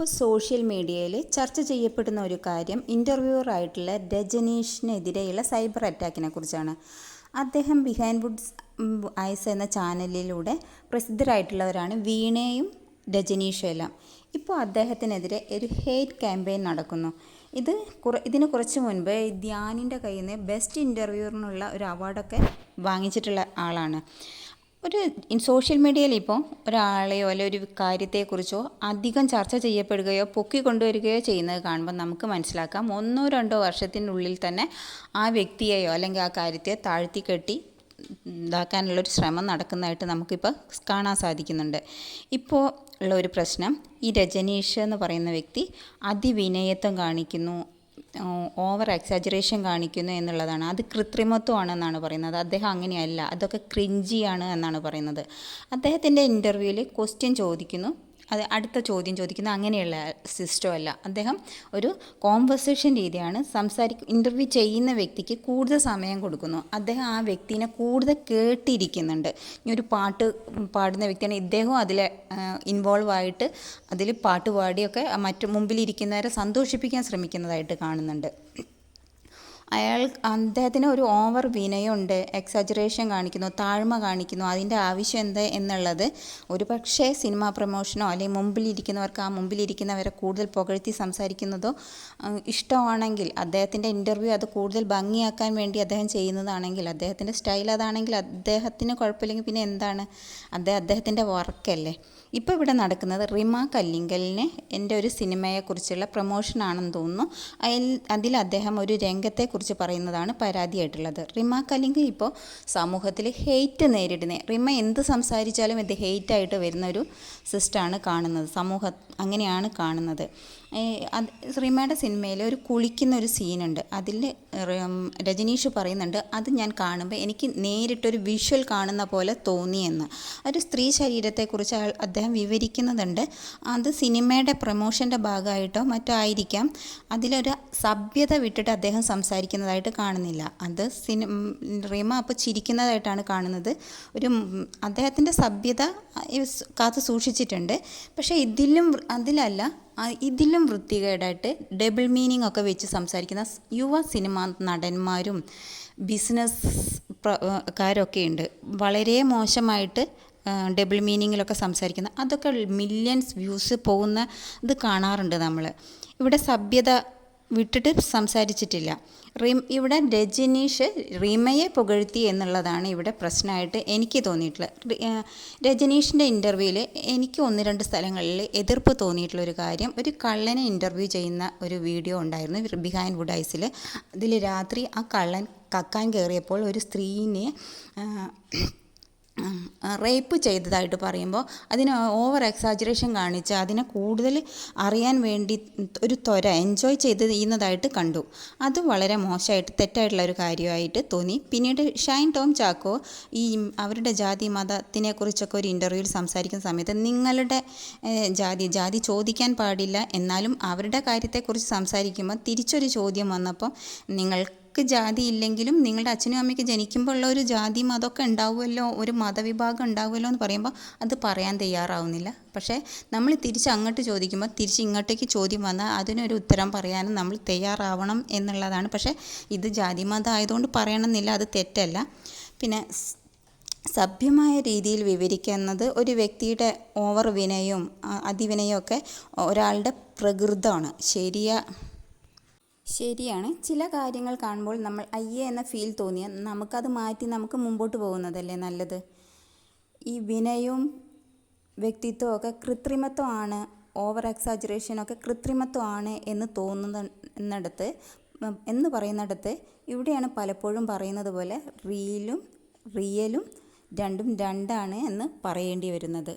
ഇപ്പോൾ സോഷ്യൽ മീഡിയയിൽ ചർച്ച ചെയ്യപ്പെടുന്ന ഒരു കാര്യം ഇന്റർവ്യൂവർ ആയിട്ടുള്ള രജനീഷിനെതിരെയുള്ള സൈബർ അറ്റാക്കിനെ കുറിച്ചാണ്. അദ്ദേഹം ബിഹൈൻഡ് വുഡ്സ് ഐസ് എന്ന ചാനലിലൂടെ പ്രസിദ്ധരായിട്ടുള്ളവരാണ് വീണയും രജനീഷും എല്ലാം. ഇപ്പോൾ അദ്ദേഹത്തിനെതിരെ ഒരു ഹെയ്റ്റ് ക്യാമ്പയിൻ നടക്കുന്നു. ഇത് കുറ ഇതിന് കുറച്ച് മുൻപ് ധ്യാനിന്റെ കയ്യിൽ നിന്ന് ബെസ്റ്റ് ഇന്റർവ്യൂറിനുള്ള ഒരു അവാർഡൊക്കെ വാങ്ങിച്ചിട്ടുള്ള ആളാണ്. ഒരു സോഷ്യൽ മീഡിയയിൽ ഇപ്പോൾ ഒരാളെയോ അല്ലെ ഒരു കാര്യത്തെക്കുറിച്ചോ അധികം ചർച്ച ചെയ്യപ്പെടുകയോ പൊക്കി കൊണ്ടുവരികയോ ചെയ്യുന്നത് കാണുമ്പോൾ നമുക്ക് മനസ്സിലാക്കാം. ഒന്നോ രണ്ടോ വർഷത്തിനുള്ളിൽ തന്നെ ആ വ്യക്തിയെയോ അല്ലെങ്കിൽ ആ കാര്യത്തെ താഴ്ത്തി കെട്ടി ഇതാക്കാനുള്ളൊരു ശ്രമം നടക്കുന്നതായിട്ട് നമുക്കിപ്പോൾ കാണാൻ സാധിക്കുന്നുണ്ട്. ഇപ്പോൾ ഉള്ള ഒരു പ്രശ്നം ഈ രജനീഷ് എന്ന് പറയുന്ന വ്യക്തി അതിവിനയത്വം കാണിക്കുന്നു ഓവർ എക്സാജറേഷൻ കാണിക്കുന്നു എന്നുള്ളതാണ്. അത് കൃത്രിമത്വമാണെന്നാണ് പറയുന്നത്. അദ്ദേഹം അങ്ങനെയല്ല. അതൊക്കെ ക്രിഞ്ചിയാണ് എന്നാണ് പറയുന്നത്. അദ്ദേഹത്തിന്റെ ഇന്റർവ്യൂവിൽ ക്വസ്റ്റ്യൻ ചോദിക്കുന്നു. അത് അടുത്ത ചോദ്യം ചോദിക്കുന്ന അങ്ങനെയുള്ള സിസ്റ്റം അല്ല. അദ്ദേഹം ഒരു കോൺവെർസേഷൻ രീതിയാണ് സംസാരി ഇന്റർവ്യൂ ചെയ്യുന്ന വ്യക്തിക്ക് കൂടുതൽ സമയം കൊടുക്കുന്നു. അദ്ദേഹം ആ വ്യക്തിനെ കൂടുതൽ കേട്ടിരിക്കുന്നുണ്ട്. ഇനി ഒരു പാട്ട് പാടുന്ന വ്യക്തിയാണ് ഇദ്ദേഹവും അതിൽ ഇൻവോൾവ് ആയിട്ട് അതിൽ പാട്ട് പാടിയൊക്കെ മറ്റു മുമ്പിലിരിക്കുന്നവരെ സന്തോഷിപ്പിക്കാൻ ശ്രമിക്കുന്നതായിട്ട് കാണുന്നുണ്ട്. അയാൾ അദ്ദേഹത്തിന് ഒരു ഓവർ വിനയമുണ്ട് എക്സാജറേഷൻ കാണിക്കുന്നു താഴ്മ കാണിക്കുന്നു അതിന്റെ ആവശ്യം എന്ത് എന്നുള്ളത്. ഒരു പക്ഷേ സിനിമ പ്രൊമോഷനോ അല്ലെങ്കിൽ മുമ്പിലിരിക്കുന്നവർക്ക് ആ മുമ്പിലിരിക്കുന്നവരെ കൂടുതൽ പുകഴ്ത്തി സംസാരിക്കുന്നതോ ഇഷ്ടമാണെങ്കിൽ അദ്ദേഹത്തിന്റെ ഇന്റർവ്യൂ അത് കൂടുതൽ ഭംഗിയാക്കാൻ വേണ്ടി അദ്ദേഹം ചെയ്യുന്നതാണെങ്കിൽ അദ്ദേഹത്തിന്റെ സ്റ്റൈൽ അതാണെങ്കിൽ അദ്ദേഹത്തിന് കുഴപ്പമില്ലെങ്കിൽ പിന്നെ എന്താണ്? അദ്ദേഹം അദ്ദേഹത്തിന്റെ വർക്കല്ലേ ഇപ്പോൾ ഇവിടെ നടക്കുന്നത് റിമ കല്ലിങ്കലിന് എന്റെ ഒരു സിനിമയെക്കുറിച്ചുള്ള പ്രൊമോഷനാണെന്ന് തോന്നുന്നു. അതിൽ അതിൽ അദ്ദേഹം ഒരു രംഗത്തെക്കുറിച്ച് പറയുന്നതാണ് പരാതിയായിട്ടുള്ളത്. റിമ കലിംഗ് ഇപ്പോൾ സമൂഹത്തിൽ ഹെയ്റ്റ് നേരിടുന്നത് റിമ എന്ത് സംസാരിച്ചാലും ഇത് ഹെയ്റ്റായിട്ട് വരുന്ന ഒരു സിസ്റ്റാണ് കാണുന്നത്. സമൂഹ അങ്ങനെയാണ് കാണുന്നത്. റിമയുടെ സിനിമയിൽ ഒരു കുളിക്കുന്ന ഒരു സീനുണ്ട് അതിൽ രജനീഷ് പറയുന്നുണ്ട് അത് ഞാൻ കാണുമ്പോൾ എനിക്ക് നേരിട്ടൊരു വിഷ്വൽ കാണുന്ന പോലെ തോന്നിയെന്ന്. ഒരു സ്ത്രീ ശരീരത്തെക്കുറിച്ച് അദ്ദേഹം വിവരിക്കുന്നുണ്ട് അത് സിനിമയുടെ പ്രൊമോഷന്റെ ഭാഗമായിട്ടോ മറ്റോ ആയിരിക്കാം. അതിലൊരു സഭ്യത വിട്ടിട്ട് അദ്ദേഹം സംസാരിക്കുന്നതായിട്ട് കാണുന്നില്ല. അത് സിനി റീമ അപ്പോൾ ചിരിക്കുന്നതായിട്ടാണ് കാണുന്നത്. ഒരു അദ്ദേഹത്തിന്റെ സഭ്യത കാത്തു സൂക്ഷിച്ചിട്ടുണ്ട്. പക്ഷേ ഇതിലും അതിലല്ല ഇതിലും വൃത്തികേടായിട്ട് ഡബിൾ മീനിങ് ഒക്കെ വെച്ച് സംസാരിക്കുന്ന യുവ സിനിമ നടന്മാരും ബിസിനസ് കാരൊക്കെ ഉണ്ട്. വളരെ മോശമായിട്ട് ഡബിൾ മീനിങ്ങിലൊക്കെ സംസാരിക്കുന്ന അതൊക്കെ മില്യൺസ് വ്യൂസ് പോകുന്ന ഇത് കാണാറുണ്ട് നമ്മൾ ഇവിടെ സഭ്യത വിട്ടിട്ട് സംസാരിച്ചിട്ടില്ല. റീം ഇവിടെ രജനീഷ് റീമയെ പുകഴ്ത്തി എന്നുള്ളതാണ് ഇവിടെ പ്രശ്നമായിട്ട് എനിക്ക് തോന്നിയിട്ടുള്ളത്. രജനീഷിന്റെ ഇന്റർവ്യൂവിൽ എനിക്ക് ഒന്ന് രണ്ട് സ്ഥലങ്ങളിൽ എതിർപ്പ് തോന്നിയിട്ടുള്ള ഒരു കാര്യം ഒരു കള്ളനെ ഇന്റർവ്യൂ ചെയ്യുന്ന ഒരു വീഡിയോ ഉണ്ടായിരുന്നു ബിഹൈൻഡ് വുഡ് ഐസിൽ അതിൽ രാത്രി ആ കള്ളൻ കക്കാൻ കയറിയപ്പോൾ ഒരു സ്ത്രീനെ റേപ്പ് ചെയ്തതായിട്ട് പറയുമ്പോൾ അതിന് ഓവർ എക്സാജറേഷൻ കാണിച്ച് അതിനെ കൂടുതൽ അറിയാൻ വേണ്ടി ഒരു ത്വര എൻജോയ് ചെയ്ത് ചെയ്യുന്നതായിട്ട് കണ്ടു. അത് വളരെ മോശമായിട്ട് തെറ്റായിട്ടുള്ള ഒരു കാര്യമായിട്ട് തോന്നി. പിന്നീട് ഷൈൻ ടോം ചാക്കോ ഈ അവരുടെ ജാതി മതത്തിനെ കുറിച്ചൊക്കെ ഒരു ഇന്റർവ്യൂവിൽ സംസാരിക്കുന്ന സമയത്ത് നിങ്ങളുടെ ജാതി ജാതി ചോദിക്കാൻ പാടില്ല എന്നാലും അവരുടെ കാര്യത്തെക്കുറിച്ച് സംസാരിക്കുമ്പോൾ തിരിച്ചൊരു ചോദ്യം വന്നപ്പോൾ നിങ്ങൾ നിങ്ങൾക്ക് ജാതി ഇല്ലെങ്കിലും നിങ്ങളുടെ അച്ഛനും അമ്മയ്ക്ക് ജനിക്കുമ്പോൾ ഉള്ള ഒരു ജാതി മതമൊക്കെ ഉണ്ടാവുമല്ലോ ഒരു മതവിഭാഗം ഉണ്ടാവുമല്ലോ എന്ന് പറയുമ്പോൾ അത് പറയാൻ തയ്യാറാവുന്നില്ല. പക്ഷേ നമ്മൾ തിരിച്ച് അങ്ങോട്ട് ചോദിക്കുമ്പോൾ തിരിച്ച് ഇങ്ങോട്ടേക്ക് ചോദ്യം വന്നാൽ അതിനൊരു ഉത്തരം പറയാനും നമ്മൾ തയ്യാറാവണം എന്നുള്ളതാണ്. പക്ഷേ ഇത് ജാതി മതം ആയതുകൊണ്ട് പറയണമെന്നില്ല അത് തെറ്റല്ല. പിന്നെ സഭ്യമായ രീതിയിൽ വിവരിക്കുന്നത് ഒരു വ്യക്തിയുടെ ഓവർ വിനയവും അതിവിനയവും ഒക്കെ ഒരാളുടെ പ്രകൃതമാണ്. ശരിയാ ശരിയാണ്. ചില കാര്യങ്ങൾ കാണുമ്പോൾ നമ്മൾ അയ്യേ എന്ന ഫീൽ തോന്നിയാൽ നമുക്കത് മാറ്റി നമുക്ക് മുമ്പോട്ട് പോകുന്നതല്ലേ നല്ലത്. ഈ വിനയവും വ്യക്തിത്വമൊക്കെ കൃത്രിമത്വമാണ് ഓവർ എക്സാജുറേഷനൊക്കെ കൃത്രിമത്വമാണ് എന്ന് തോന്നുന്ന എന്നിടത്ത് എന്ന് പറയുന്നിടത്ത് ഇവിടെയാണ് പലപ്പോഴും പറയുന്നത് പോലെ റീലും റിയലും രണ്ടും രണ്ടാണ് എന്ന് പറയേണ്ടി വരുന്നത്.